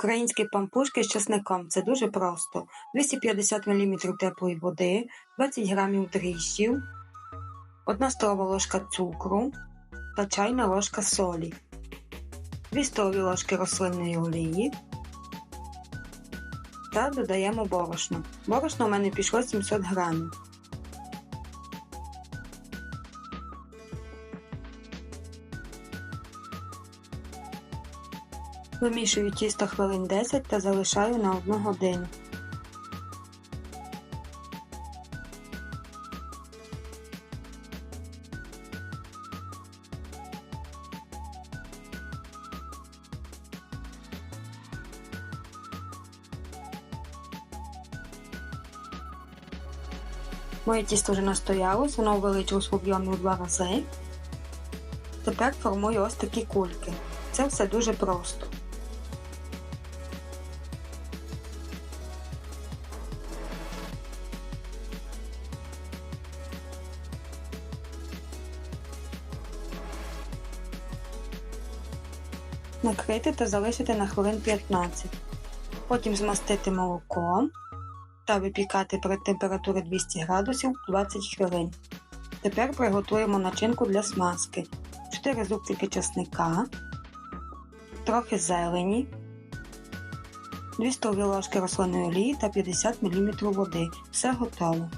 Українські пампушки з часником це дуже просто. 250 мл теплої води, 20 г дріжджів, 1 столова ложка цукру та чайна ложка солі, 2 столові ложки рослинної олії та додаємо борошно. Борошно у мене пішло 700 грамів. Вимішую тісто хвилин 10 та залишаю на 1 годину. Моє тісто вже настоялось, воно увеличилось в об'ємі в два рази. Тепер формую ось такі кульки. Це все дуже просто. Накрити та залишити на хвилин 15. Потім змастити молоком та випікати при температурі 200 градусів 20 хвилин. Тепер приготуємо начинку для смазки. 4 зубчики чесника, трохи зелені, 2 столові ложки рослинної олії та 50 мл води. Все готово.